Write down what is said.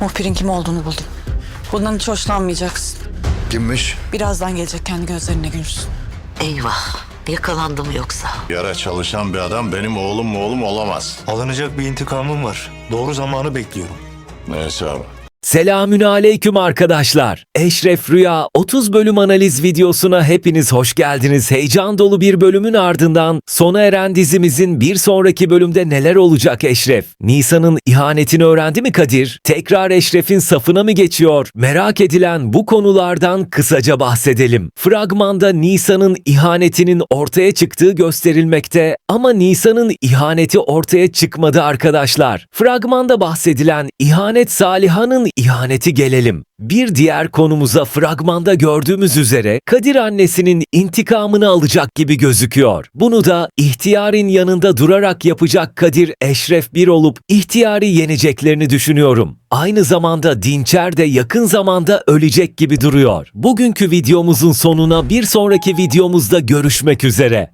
Muhbirin kim olduğunu buldum. Bundan hiç hoşlanmayacaksın. Kimmiş? Birazdan gelecek kendi gözlerine görürsün. Eyvah. Yakalandım yoksa. Yara çalışan bir adam benim oğlum oğlum olamaz. Alınacak bir intikamım var. Doğru zamanı bekliyorum. Neyse abi. Selamün aleyküm arkadaşlar. Eşref Rüya 30 bölüm analiz videosuna hepiniz hoş geldiniz. Heyecan dolu bir bölümün ardından sona eren dizimizin bir sonraki bölümde neler olacak Eşref? Nisan'ın ihanetini öğrendi mi Kadir? Tekrar Eşref'in safına mı geçiyor? Merak edilen bu konulardan kısaca bahsedelim. Fragmanda Nisan'ın ihanetinin ortaya çıktığı gösterilmekte ama Nisan'ın ihaneti ortaya çıkmadı arkadaşlar. Fragmanda bahsedilen ihanet Saliha'nın ihaneti gelelim. Bir diğer konumuza fragmanda gördüğümüz üzere Kadir annesinin intikamını alacak gibi gözüküyor. Bunu da ihtiyarın yanında durarak yapacak Kadir Eşref bir olup ihtiyarı yeneceklerini düşünüyorum. Aynı zamanda Dinçer de yakın zamanda ölecek gibi duruyor. Bugünkü videomuzun sonuna bir sonraki videomuzda görüşmek üzere.